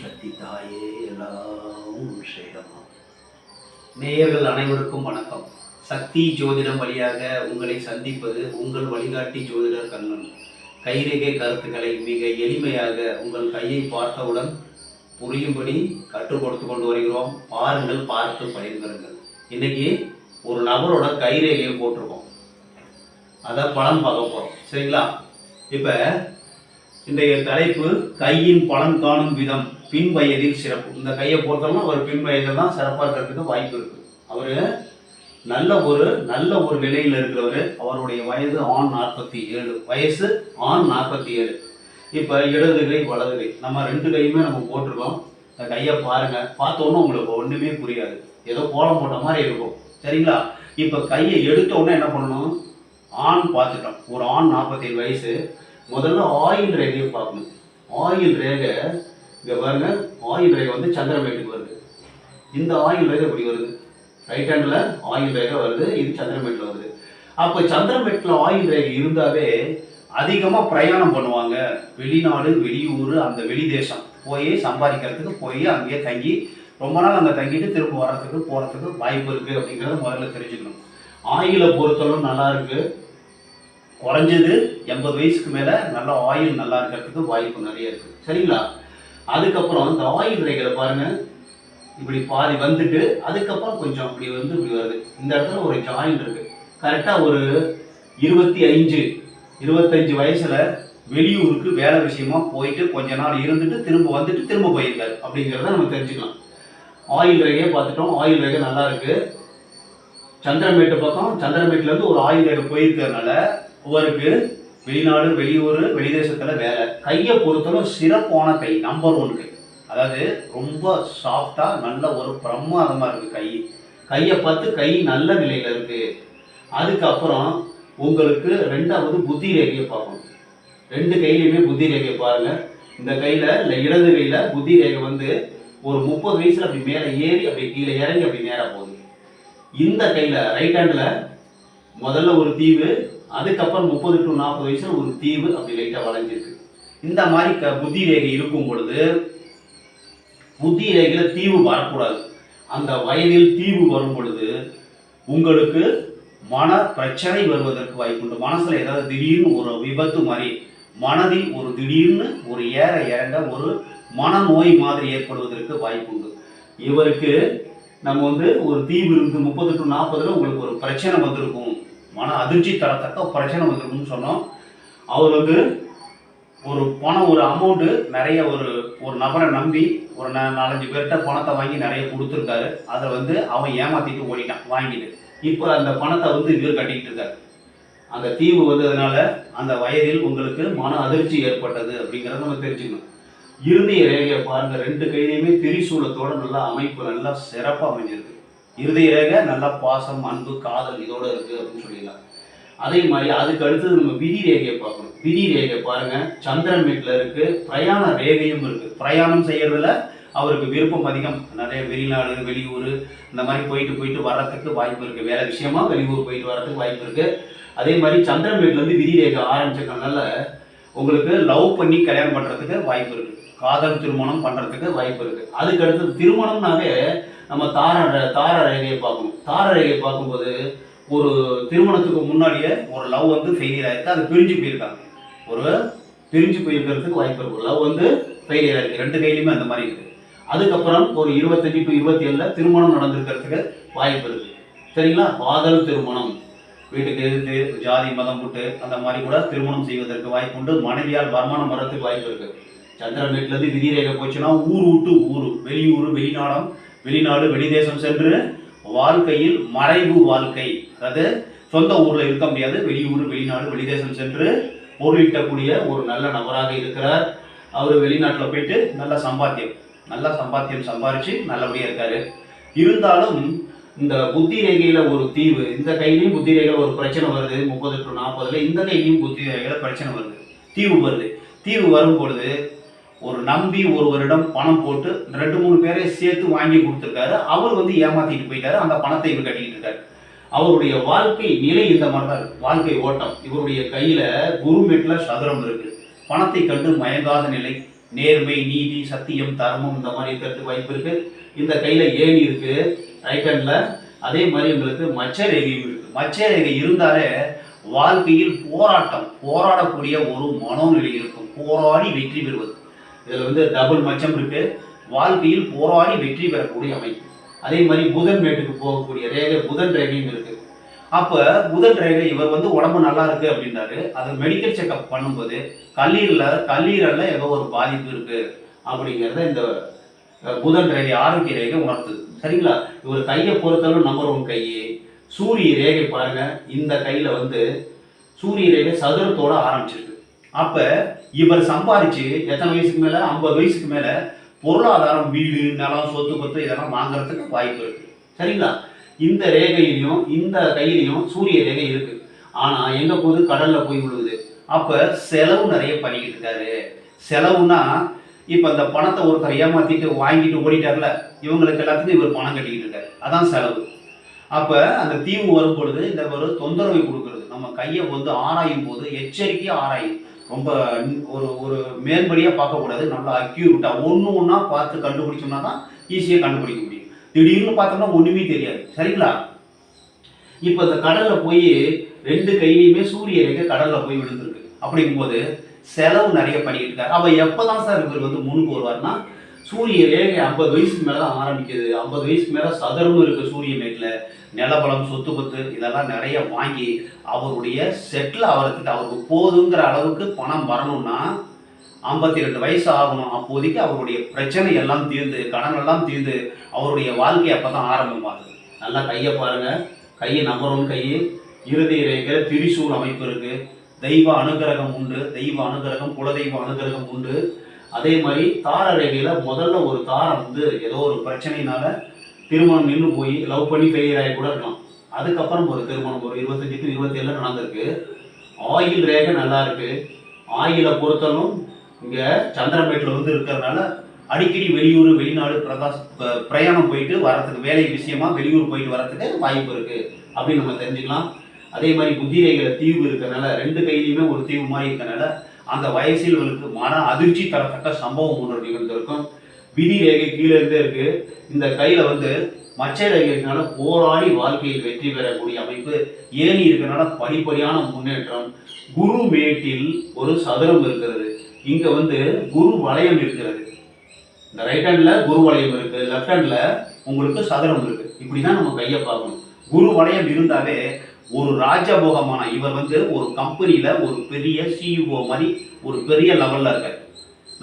சக்தி தாயே எல்லாம் சேரமா நேயர்கள் அனைவருக்கும் வணக்கம். சக்தி ஜோதிடம் வழியாக உங்களை சந்திப்பது உங்கள் வழிகாட்டி ஜோதிடர் கண்ணன். கைரேகை கருத்துக்களை மிக எளிமையாக உங்கள் கையை பார்த்தவுடன் புரியும்படி கற்றுக் கொடுத்து கொண்டு வருகிறோம். பாருங்கள் பார்த்து பயன்பெறுங்கள் இன்னைக்கு ஒரு நபரோட கைரேகையை போட்டிருக்கோம். அதை பலன் பார்க்க போகிறோம் சரிங்களா? இப்போ இன்றைய தலைப்பு கையின் பலன் காணும் விதம் பின் வயதில் சிறப்பு. இந்த கையை பொறுத்தவரை அவர் பின் வயதில் தான் சிறப்பாக இருக்கிறதுக்கு வாய்ப்பு இருக்கு. அவர் நல்ல ஒரு நல்ல ஒரு நிலையில் இருக்கிறவர். அவருடைய வயது ஆண் நாற்பத்தி ஏழு வயசு ஆண் நாற்பத்தி ஏழு. இப்போ இடது கை வலது கை. நம்ம ரெண்டு கையுமே நம்ம போட்டிருக்கோம். இந்த கையை பாருங்கள் பார்த்தோன்னே உங்களுக்கு ஒன்றுமே புரியாது. ஏதோ கோலம் போட்ட மாதிரி இருக்கும். சரிங்களா? இப்போ கையை எடுத்த உடனே என்ன பண்ணணும்? ஆண் பார்த்துட்டோம் ஒரு ஆண் நாற்பத்தேழு வயசு முதல்ல ஆயில் ரேகையை பார்க்கணும். ஆயில் ரேகை இங்கே பாருங்க ஆயில் ரேகை வந்து சந்திரமேட்டுக்கு வருது. இந்த ஆயில் ரேகை இப்படி வருது? ரைட் ஹேண்டில் ஆயில் ரேகை வருது இது சந்திரமேட்டில் வருது. அப்போ சந்திரமேட்டில் ஆயில் ரேகை இருந்தாவே அதிகமாக பிரயாணம் பண்ணுவாங்க. வெளிநாடு வெளியூர் அந்த வெளி தேசம். போய் சம்பாதிக்கிறதுக்கு போய் அங்கேயே தங்கி ரொம்ப நாள் அங்கே தங்கிட்டு திரும்ப வர்றதுக்கு போகிறதுக்கு வாய்ப்பு இருக்குது அப்படிங்கிறத முதல்ல தெரிஞ்சுக்கணும். ஆயிலை பொறுத்தளவு நல்லா இருக்குது குறைஞ்சது எண்பது வயசுக்கு மேலே நல்ல ஆயில் நல்லா இருக்கிறதுக்கு வாய்ப்பு நிறைய இருக்குது சரிங்களா? அதுக்கப்புறம் இந்த ஆயில் ரேகையில் பாருங்கள் இப்படி பாதி வந்துட்டு அதுக்கப்புறம் கொஞ்சம் இப்படி வந்து இப்படி வருது. இந்த இடத்துல ஒரு ஜாயின் இருக்குது கரெக்டாக ஒரு இருபத்தி அஞ்சு இருபத்தஞ்சு வயசில் வெளியூருக்கு வேலை விஷயமா போயிட்டு கொஞ்ச நாள் இருந்துட்டு திரும்ப வந்துட்டு திரும்ப போயிருக்காரு. அப்படிங்கிறத நம்ம தெரிஞ்சுக்கலாம். ஆயில் ரேகையை பார்த்துட்டோம். ஆயில் ரேகை நல்லா இருக்கு. சந்திரமேட்டு பக்கம் சந்திரமேட்டுல இருந்து ஒரு ஆயில் ரேகை போயிருக்கிறதுனால இவருக்கு வெளிநாடு வெளியூர் வெளிதேசத்தில் வேலை. கையை பொறுத்தவரை சிறப்பான கை நம்பர் ஒன் கை. அதாவது ரொம்ப சாஃப்டாக நல்ல ஒரு பிரமாதமாக இருக்குது கை. கையை பார்த்து கை நல்ல நிலையில் இருக்குது அதுக்கப்புறம் உங்களுக்கு ரெண்டாவது புத்தி ரேகையை பார்க்கணும். ரெண்டு கையிலையுமே புத்தி ரேகையை பாருங்கள் இந்த கையில் இல்லை இடது கையில் புத்தி ரேகை வந்து ஒரு முப்பது வயசில் அப்படி மேலே ஏறி அப்படி கீழே இறங்கி அப்படி நேராக போகுது. இந்த கையில் ரைட் ஹேண்டில் முதல்ல ஒரு தீவு அதுக்கப்புறம் முப்பது டு நாற்பது வயசுல ஒரு தீவு அப்படி லைட்டாக வளைஞ்சிருக்கு. இந்த மாதிரி க புத்தி ரேகை இருக்கும் பொழுது புத்தி ரேகையில தீவு வரக்கூடாது. அந்த வயதில் தீவு வரும் பொழுது உங்களுக்கு மன பிரச்சனை வருவதற்கு வாய்ப்புண்டு மனசுல ஏதாவது திடீர்னு ஒரு விபத்து மாதிரி மனதில் ஒரு திடீர்னு ஒரு ஏற இறங்க ஒரு மனநோய் மாதிரி ஏற்படுவதற்கு வாய்ப்புண்டு இவருக்கு நம்ம வந்து ஒரு தீவு இருந்து முப்பது டு நாற்பதுல உங்களுக்கு ஒரு பிரச்சனை வந்திருக்கும். மன அதிர்ச்சி தரத்தக்க பிரச்சனை வந்திருக்கும்னு சொன்னோம். அவர் வந்து ஒரு பணம் ஒரு அமௌண்ட்டு நிறைய ஒரு ஒரு நபரை நம்பி ஒரு ந நாலஞ்சு பேர்கிட்ட பணத்தை வாங்கி நிறைய கொடுத்துருக்காரு. அதை வந்து அவன் ஏமாத்திட்டு ஓடிட்டான் வாங்கிட்டு. இப்போ அந்த பணத்தை வந்து இவர் கட்டிக்கிட்டு இருக்காரு. அந்த தீவு வந்ததுனால அந்த வயதில் உங்களுக்கு மன அதிர்ச்சி ஏற்பட்டது அப்படிங்கிறத நம்ம தெரிஞ்சுக்கணும். இறுதி ரேகையை பாருங்கள் ரெண்டு கையிலையுமே திரிசூலத்தோட நல்லா அமைப்பு நல்லா சிறப்பாக அமைஞ்சிருக்கு. இருதய ரேகை நல்லா பாசம் அன்பு காதல் இதோட இருக்கு அப்படின்னு சொல்லிடலாம் அதே மாதிரி அதுக்கு அடுத்தது நம்ம விதி ரேகையை பார்க்கணும். விதி ரேகை பாருங்க சந்திரன் வீட்டில் இருக்கு பிரயாண ரேகையும் இருக்கு. பிரயாணம் செய்யறதுல அவருக்கு விருப்பம் அதிகம். நிறைய வெளிநாடு வெளியூர் இந்த மாதிரி போயிட்டு போயிட்டு வர்றதுக்கு வாய்ப்பு இருக்கு. வேலை விஷயமா வெளியூர் போயிட்டு வர்றதுக்கு வாய்ப்பு இருக்கு. அதே மாதிரி சந்திரன் வீட்டில் இருந்து விதி ரேகை ஆரம்பிச்சதுனால உங்களுக்கு லவ் பண்ணி கல்யாணம் பண்ணுறதுக்கு வாய்ப்பு இருக்கு. காதல் திருமணம் பண்ணுறதுக்கு வாய்ப்பு இருக்கு. அதுக்கு அடுத்தது திருமணம்னாவே நம்ம தார தார ரேகையை பார்க்கணும். தார ரேகையை பார்க்கும்போது ஒரு திருமணத்துக்கு முன்னாடியே ஒரு லவ் வந்து ஃபெயிலியர் ஆகிருக்கு அது பிரிஞ்சு போயிருக்காங்க. ஒரு பிரிஞ்சு போயிருக்கிறதுக்கு வாய்ப்பு இருக்கு. லவ் வந்து ஃபெயிலியர் ஆகிருக்கு ரெண்டு கையிலுமே அந்த மாதிரி இருக்குது அதுக்கப்புறம் ஒரு இருபத்தஞ்சு டு இருபத்தி ஏழில் திருமணம் நடந்திருக்கிறதுக்கு வாய்ப்பு இருக்குது சரிங்களா? காதல் திருமணம். வீட்டுக்கு இருந்து ஜாதி மதம் போட்டு அந்த மாதிரி கூட திருமணம் செய்வதற்கு வாய்ப்பு உண்டு. மனைவியால் வருமானம் வர்றதுக்கு வாய்ப்பு இருக்குது சந்திரன் வீட்டிலேருந்து விதி ரேகை போச்சுன்னா ஊர் விட்டு ஊர். வெளியூர் வெளிநாடம் வெளிநாடு வெளிதேசம் சென்று வாழ்க்கையில் மறைவு வாழ்க்கை. அதாவது சொந்த ஊரில் இருக்க முடியாது. வெளியூர் வெளிநாடு வெளிதேசம் சென்று பொருளிட்டக்கூடிய ஒரு நல்ல நபராக இருக்கிறார். அவர் வெளிநாட்டில் போயிட்டு நல்ல சம்பாத்தியம் நல்ல சம்பாத்தியம் சம்பாரிச்சு நல்லபடியாக இருக்காரு. இருந்தாலும் இந்த புத்தி ரேகையில் ஒரு தீவு இந்த கையிலையும் புத்தி ரேகையில் ஒரு பிரச்சனை வருது. முப்பது டு நாற்பதுல இந்த கையிலையும் புத்தி ரேகையில் பிரச்சனை வருது. தீவு வருது. தீவு வரும் பொழுது ஒரு நம்பி ஒருவரிடம் பணம் போட்டு ரெண்டு மூணு பேரை சேர்த்து வாங்கி கொடுத்துருக்காரு. அவர் வந்து ஏமாத்திட்டு போயிட்டாரு. அந்த பணத்தை இவர் கட்டிக்கிட்டு இருக்காரு. அவருடைய வாழ்க்கை நிலை இந்த மாதிரி தான் வாழ்க்கை ஓட்டம். இவருடைய கையில குருமெட்ல சதுரம் இருக்கு. பணத்தை கண்டு மயங்காத நிலை நேர்மை நீதி சத்தியம் தர்மம் இந்த மாதிரி இருக்கிறதுக்கு வாய்ப்பு இருக்கு. இந்த கையில ஏணி இருக்கு ரைட் அதே மாதிரி உங்களுக்கு மச்சரேகையும் இருக்கு. மச்ச ரேகை இருந்தாலே வாழ்க்கையில் போராட்டம் போராடக்கூடிய ஒரு மனோநிலை இருக்கும். போராடி வெற்றி பெறுவது. இதில் வந்து டபுள் மச்சம் இருக்கு. வாழ்க்கையில் போராடி வெற்றி பெறக்கூடிய அமைப்பு. அதே மாதிரி புதன் மேட்டுக்கு போகக்கூடிய ரேகை புதன் ரேகையும் இருக்கு. அப்போ புதன் ரேகை இவர் வந்து உடம்பு நல்லா இருக்கு அப்படின்றாரு. அது மெடிக்கல் செக்அப் பண்ணும்போது கல்லீரல்ல கல்லீரல்ல ஏதோ ஒரு பாதிப்பு இருக்கு அப்படிங்கிறத இந்த புதன் ரேகை ஆரோக்கிய ரேகை உணர்த்துது. சரிங்களா? இவர் கையை பொறுத்தளவு நம்பர் ஒன் கை. சூரிய ரேகை பாருங்க. இந்த கையில் வந்து சூரிய ரேகை சதுரத்தோட ஆரம்பிச்சிருக்கு. அப்போ இவர் சம்பாதிச்சு எத்தனை வயசுக்கு மேலே? ஐம்பது வயசுக்கு மேலே பொருளாதாரம் வீடு நிலம் சொத்து பத்து இதெல்லாம் வாங்குறதுக்கு வாய்ப்பு இருக்கு. சரிங்களா? இந்த ரேகையிலையும் இந்த கையிலையும் சூரிய ரேகை இருக்கு. ஆனால் எங்க போகுது? கடல்ல போய் விழுகுது அப்போ செலவு நிறைய பண்ணிக்கிட்டு இருக்காரு. செலவுனா இப்போ இந்த பணத்தை ஒருத்தர் ஏமாற்றிட்டு வாங்கிட்டு ஓடிட்டார்ல இவங்களுக்கு எல்லாத்துக்கும் இவர் பணம் கட்டிக்கிட்டு இருக்காரு. அதான் செலவு. அப்போ அந்த தீவு வரும் பொழுது இந்த ஒரு தொந்தரவை கொடுக்குறது. நம்ம கையை வந்து ஆராயும் போது எச்சரிக்கையாக ஆராயும். ரொம்ப ஒரு ஒரு மேம்படியாக பார்க்கக்கூடாது. நல்லா அக்யூரட்டாக ஒன்று ஒன்றா பார்த்து கண்டுபிடிச்சோம்னா தான் ஈஸியாக கண்டுபிடிக்க முடியும். திடீர்னு பார்த்தோம்னா ஒன்றுமே தெரியாது. சரிங்களா? இப்போ இந்த கடலில் போய் ரெண்டு கையிலையுமே சூரிய ரேகை கடலில் போய் விழுந்திருக்கு. அப்படிங்கும்போது செலவு நிறைய பண்ணிக்கிட்டு இருக்காரு. எப்போ தான் சார் இவர் வந்து முன்னுக்கு வருவார்னா சூரிய ரேகை ஐம்பது வயசுக்கு மேலே தான் ஆரம்பிக்குது. ஐம்பது வயசுக்கு மேலே சதுரம் இருக்குது சூரிய மேட்டில் நிலபலம் சொத்து பத்து இதெல்லாம் நிறைய வாங்கி அவருடைய செட்டில் ஆகிறதுக்கு அவருக்கு போதுங்கிற அளவுக்கு பணம் வரணும்னா ஐம்பத்தி ரெண்டு வயசு ஆகணும். அப்போதைக்கு அவருடைய பிரச்சனை எல்லாம் தீர்ந்து கடன் எல்லாம் தீர்ந்து அவருடைய வாழ்க்கை அப்பதான் ஆரம்பமாகுது நல்லா கையை பாருங்கள் கையை நம்பரும் கை. இறுதி ரேகை திரிசூல் அமைப்பு இருக்குது தெய்வ அனுகிரகம் உண்டு. தெய்வ அனுகிரகம் குலதெய்வ அனுகிரகம் உண்டு. அதே மாதிரி தார ரேகையில் முதல்ல ஒரு தாரம் வந்து ஏதோ ஒரு பிரச்சனையினால திருமணம் நின்று போய் லவ் பண்ணி ஃபெயிலியர் ஆகி கூட இருக்கலாம். அதுக்கப்புறம் ஒரு திருமணம் ஒரு இருபத்தஞ்சு டு இருபத்தேழு நடந்திருக்கு. ஆயில் ரேகை நல்லா இருக்கு. ஆயிலை பொறுத்தலும் இங்கே சந்திரமேட்டில் வந்து இருக்கிறதுனால அடிக்கடி வெளியூர் வெளிநாடு பிரகாஷ் பிரயாணம் போயிட்டு வரத்துக்கு வேலை விஷயமா வெளியூர் போயிட்டு வரத்துக்கு வாய்ப்பு இருக்கு. அப்படின்னு நம்ம தெரிஞ்சுக்கலாம். அதே மாதிரி புத்தி ரேகையில தீவு இருக்கிறனால ரெண்டு கையிலையுமே ஒரு தீவு மாதிரி இருக்கிறனால அந்த வயசில் இவனுக்கு மன அதிர்ச்சி தரத்தக்க சம்பவம் ஒன்று நிகழ்ந்திருக்கும் விதி ரேகை கீழே இருந்தே இருக்கு. இந்த கையில வந்து மச்சை ரேகை போராடி வாழ்க்கையில் வெற்றி பெறக்கூடிய அமைப்பு ஏணி இருக்கிறனால படிப்படியான முன்னேற்றம். குரு மேட்டில் ஒரு சதுரம் இருக்கிறது. இங்க வந்து குரு வளையம் இருக்கிறது. இந்த ரைட் ஹேண்ட்ல குரு வளையம் இருக்கு. லெஃப்ட் ஹேண்ட்ல உங்களுக்கு சதுரம் இருக்கு. இப்படிதான் நம்ம கையை பார்க்கணும். குரு வளையம் இருந்தாவே ஒரு ராஜபோகமான இவர் வந்து ஒரு கம்பெனியில் ஒரு பெரிய சிஇஓ மாதிரி ஒரு பெரிய லெவலில் இருக்கார்.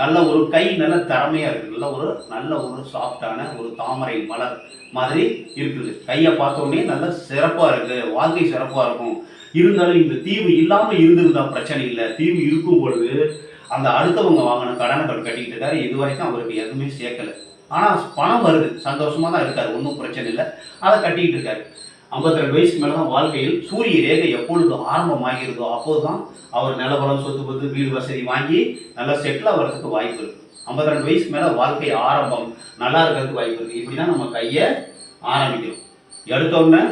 நல்ல ஒரு கை நல்ல திறமையாக இருக்குது நல்ல ஒரு நல்ல ஒரு சாஃப்டான ஒரு தாமரை மலர் மாதிரி இருக்குது. கையை பார்த்தோன்னே நல்ல சிறப்பாக இருக்குது வாழ்க்கை சிறப்பாக இருக்கும். இருந்தாலும் இந்த தீவு இல்லாமல் இருந்திருந்தா பிரச்சனை இல்லை. தீவு இருக்கும் பொழுது அந்த அடுத்தவங்க வாங்கின கடனை கட்டிக்கிட்டு இருக்காரு. இது வரைக்கும் அவருக்கு எதுவுமே சேர்க்கல. ஆனால் பணம் வருது. சந்தோஷமா தான் இருக்கார். ஒன்றும் பிரச்சனை இல்லை. அதை கட்டிக்கிட்டு இருக்காரு. ஐம்பத்தி ரெண்டு வயசுக்கு மேலே தான் வாழ்க்கையில் சூரிய ரேகை எப்பொழுது ஆரம்பமாகிறதோ அப்போது தான் அவர் நிலபலம் சொத்து பத்து வீடு வசதி வாங்கி நல்லா செட்டில் ஆகிறதுக்கு வாய்ப்பு இருக்கு. ஐம்பத்தி ரெண்டு வயசுக்கு மேலே வாழ்க்கை ஆரம்பம் நல்லா இருக்கிறதுக்கு வாய்ப்பு இருக்கு. இப்படி தான் நம்ம கையை ஆரம்பிக்கிறோம். எடுத்தோடனே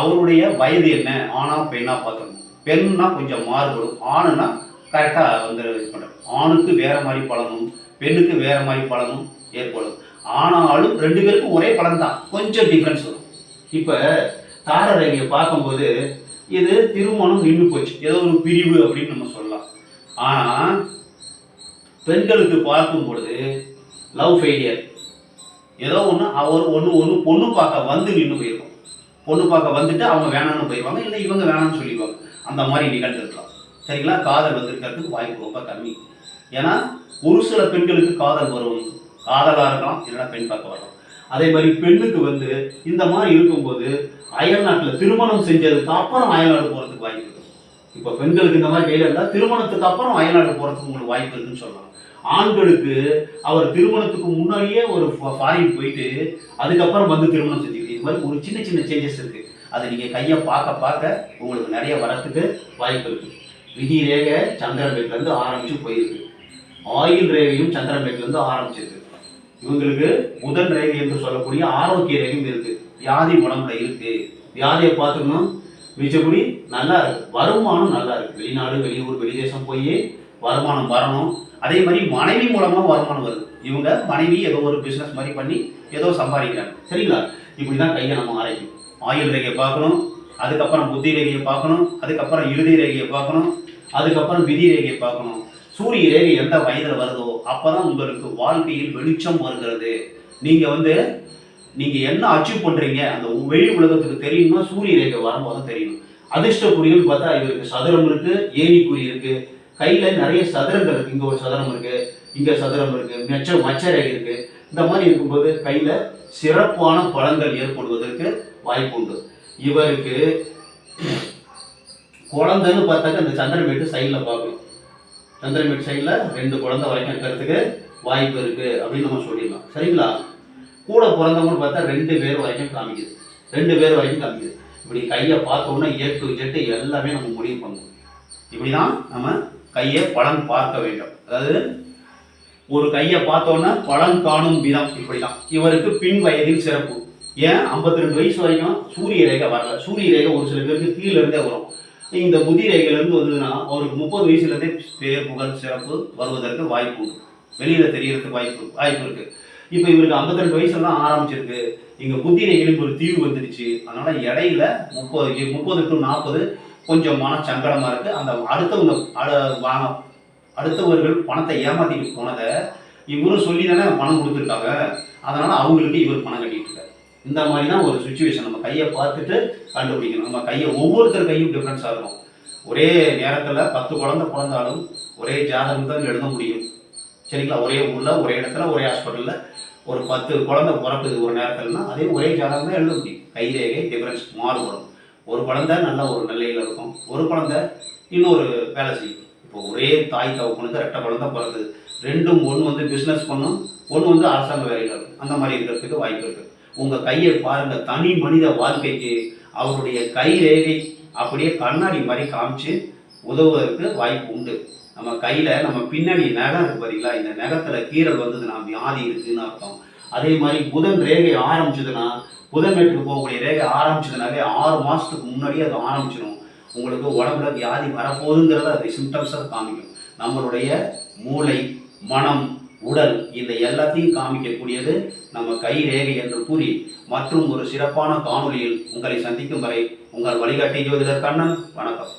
அவருடைய வயது என்ன? ஆணா பெண்ணா பார்த்துக்கணும். பெண்ணா கொஞ்சம் மாறுபடும். ஆணுனா கரெக்டாக வந்து இது பண்ணுறோம் ஆணுக்கு வேறு மாதிரி பலனும் பெண்ணுக்கு வேறு மாதிரி பலனும் ஏற்படும். ஆனாலும் ரெண்டு பேருக்கும் ஒரே பலன் தான் கொஞ்சம் டிஃப்ரென்ஸ் வரும். இப்போ தார பார்க்கும்போது இது திருமணம் நின்று போச்சு. ஏதோ ஒரு பிரிவு அப்படின்னு நம்ம சொல்லலாம். ஆனால் பெண்களுக்கு பார்க்கும் பொழுது லவ் ஃபெயிலியர் ஏதோ ஒன்று அவர் ஒன்று ஒன்று பொண்ணு பார்க்க வந்து நின்று போயிருக்கும். பொண்ணு பார்க்க வந்துட்டு அவங்க வேணாம்னு போயிடுவாங்க இல்லை இவங்க வேணாம்னு சொல்லிடுவாங்க. அந்த மாதிரி நிகழ்ந்துருக்கலாம். சரிங்களா? காதல் வந்திருக்கிறதுக்கு வாய்ப்பு ரொம்ப கம்மி. ஏன்னா ஒரு சில பெண்களுக்கு காதல் வரும். காதலாக இருக்கலாம் இல்லைன்னா பெண் பார்க்க வரலாம். அதே மாதிரி பெண்ணுக்கு வந்து இந்த மாதிரி இருக்கும்போது அயல் நாட்டில் திருமணம் செஞ்சதுக்கு அப்புறம் அயல்நாடு போகிறதுக்கு வாய்ப்பு இருக்கு. இப்போ பெண்களுக்கு இந்த மாதிரி கையில் இருந்தால் திருமணத்துக்கு அப்புறம் அயல்நாடு போகிறதுக்கு உங்களுக்கு வாய்ப்பு இருக்குன்னு சொல்லலாம் ஆண்களுக்கு அவர் திருமணத்துக்கு முன்னாடியே ஒரு ஃபாரின் போயிட்டு அதுக்கப்புறம் வந்து திருமணம் செஞ்சுக்கிட்டு இது மாதிரி ஒரு சின்ன சின்ன சேஞ்சஸ் இருக்குது அதை நீங்கள் கையை பார்க்க பார்க்க உங்களுக்கு நிறைய வரத்துக்கு வாய்ப்பு இருக்குது விதி ரேகை சந்திரன்பேட்லேருந்து ஆரம்பித்து போயிருக்கு. ஆயில் ரேகையும் சந்திரன்பேட்லேருந்து ஆரம்பிச்சிருக்கு. இவங்களுக்கு முதல் ரேகை என்று சொல்லக்கூடிய ஆரோக்கிய ரேகையும் இருக்கு. வியாதி உடம்புல இருக்கு. வியாதியை பார்த்துக்கணும். மிச்சபடி நல்லா இருக்கு. வருமானம் நல்லா இருக்கு. வெளிநாடு வெளியூர் வெளிதேசம் போய் வருமானம் வரணும். அதே மாதிரி மனைவி மூலமா வருமானம் வருது. இவங்க மனைவி ஏதோ ஒரு பிசினஸ் மாதிரி பண்ணி ஏதோ சம்பாதிக்கிறாங்க. சரிங்களா? இப்படி தான் கையை நம்ம ஆராய்க்கணும். ஆயுள் ரேகையை பார்க்கணும். அதுக்கப்புறம் புத்தி ரேகையை பார்க்கணும். அதுக்கப்புறம் இறுதி ரேகையை பார்க்கணும். அதுக்கப்புறம் விதி ரேகையை பார்க்கணும். சூரிய ரேகை எந்த வயதில் வருதோ அப்போதான் உங்களுக்கு வாழ்க்கையில் வெளிச்சம் வருகிறது. நீங்க வந்து நீங்க என்ன அச்சீவ் பண்றீங்க அந்த வெளி உலகத்துக்கு தெரியணும்னா சூரிய ரேகை வரும்போது தெரியும். அதிர்ஷ்ட பார்த்தா இவருக்கு சதுரம் இருக்கு ஏணிக்குறி குறி இருக்கு. கையில நிறைய சதுரங்கள் இருக்கு. இங்க ஒரு சதுரம் இருக்கு இங்க சதுரம் இருக்கு மெச்ச மச்ச ரேகை இருக்கு. இந்த மாதிரி இருக்கும்போது கையில சிறப்பான பழங்கள் ஏற்படுவதற்கு வாய்ப்பு உண்டு. இவருக்கு குழந்தைன்னு பார்த்தாக்க இந்த சந்திரமேட்டு சைடில் பார்க்கணும் சந்திரமேட்டு சைடில் ரெண்டு குழந்தை வரைக்கும் இருக்கிறதுக்கு வாய்ப்பு இருக்குது அப்படின்னு நம்ம சொல்லிடலாம். சரிங்களா? கூட பிறந்தவங்கன்னு பார்த்தா ரெண்டு பேர் வரைக்கும் காமிக்குது. ரெண்டு பேர் வரைக்கும் காமிக்குது. இப்படி கையை பார்த்தோன்னா ஏ டு ஜெட்டு எல்லாமே நம்ம முடிவு பண்ணணும் இப்படி தான் நம்ம கையை பலன் பார்க்க வேண்டும். அதாவது ஒரு கையை பார்த்தோன்னா பலன் காணும் விதம் இப்படி தான் இவருக்கு பின் வயதில் சிறப்பு. ஏன்? 52 ரெண்டு வயசு வரைக்கும் சூரிய ரேகை வரல. சூரிய ரேகை ஒரு சில பேருக்கு கீழே இருந்தே வரும். இந்த புதிரைகள் இருந்து வந்ததுன்னா அவருக்கு முப்பது வயசுல இருந்தே பேர் புகழ் சிறப்பு வருவதற்கு வாய்ப்பு உண்டு. வெளியில தெரியறதுக்கு வாய்ப்பு வாய்ப்பு இருக்கு. இப்போ இவருக்கு 52 ரெண்டு வயசுல தான் ஆரம்பிச்சிருக்கு. இங்க புத்தி ஒரு தீவு வந்துருச்சு. அதனால இடையில முப்பது முப்பது டு நாற்பது கொஞ்சம் மன சங்கடமா இருக்கு. அந்த அடுத்தவங்க அட- அடுத்தவர்கள் பணத்தை ஏமாத்திட்டு போனதை இவரும் சொல்லி தானே பணம் கொடுத்துருக்காங்க. அதனால அவங்களுக்கு இவர் பணம் கட்டிட்டு இருக்காரு. இந்த மாதிரி தான் ஒரு சுச்சுவேஷன் நம்ம கையை பார்த்துட்டு கண்டுபிடிக்கணும். நம்ம கையை ஒவ்வொருத்தர் கையும் டிஃப்ரென்ஸாக இருக்கும். ஒரே நேரத்தில் பத்து குழந்தை பிறந்தாலும் ஒரே ஜாதகம் தான் எழுத முடியும். சரிங்களா? ஒரே ஊரில் ஒரே இடத்துல ஒரே ஹாஸ்பிட்டலில் ஒரு பத்து குழந்தை பிறக்குது ஒரு நேரத்துலனா அதே ஒரே ஜாதகம் தான் எழுத முடியும். கைரேகை டிஃப்ரென்ஸ் மாறுபடும். ஒரு குழந்தை நல்ல ஒரு நிலையில் இருக்கும். ஒரு குழந்தை இன்னொரு வேலை செய்யும். இப்போ ஒரே தாய் தவப்பனுக்கு ரெட்டை குழந்தை பிறக்குது. ரெண்டும் ஒன்று வந்து பிஸ்னஸ் பண்ணும் ஒன்று வந்து அரசாங்க வேலையில் இருக்கும். அந்த மாதிரி இருக்கிறதுக்கு வாய்ப்பு இருக்குது உங்கள் கையை பாருங்க. தனி மனித வாழ்க்கைக்கு அவருடைய கை ரேகை அப்படியே கண்ணாடி மாதிரி காமிச்சு உதவுவதற்கு வாய்ப்பு உண்டு. நம்ம கையில் நம்ம பின்னாடி நகம் இருக்கு பார்த்தீங்களா இந்த நகத்தில் கீரல் வந்ததுன்னா வியாதி இருக்குதுன்னு அர்த்தம். அதே மாதிரி புதன் ரேகை ஆரம்பிச்சதுன்னா புதன் மேட்டுக்கு போகக்கூடிய ரேகை ஆரம்பிச்சதுனாலே ஆறு மாதத்துக்கு முன்னாடியே அது ஆரம்பிச்சிடும் உங்களுக்கு உடம்புல வியாதி வரப்போகுதுங்கிறத அது சிம்டம்ஸாக காமிக்கும். நம்மளுடைய மூளை மனம் உடல் இந்த எல்லாத்தையும் காமிக்கக்கூடியது நம்ம கை ரேகை என்று கூறி மற்றும் ஒரு சிறப்பான காணொளியில் உங்களை சந்திக்கும் வரை உங்கள் வழிகாட்டி ஜோதிடர் கண்ணன். வணக்கம்.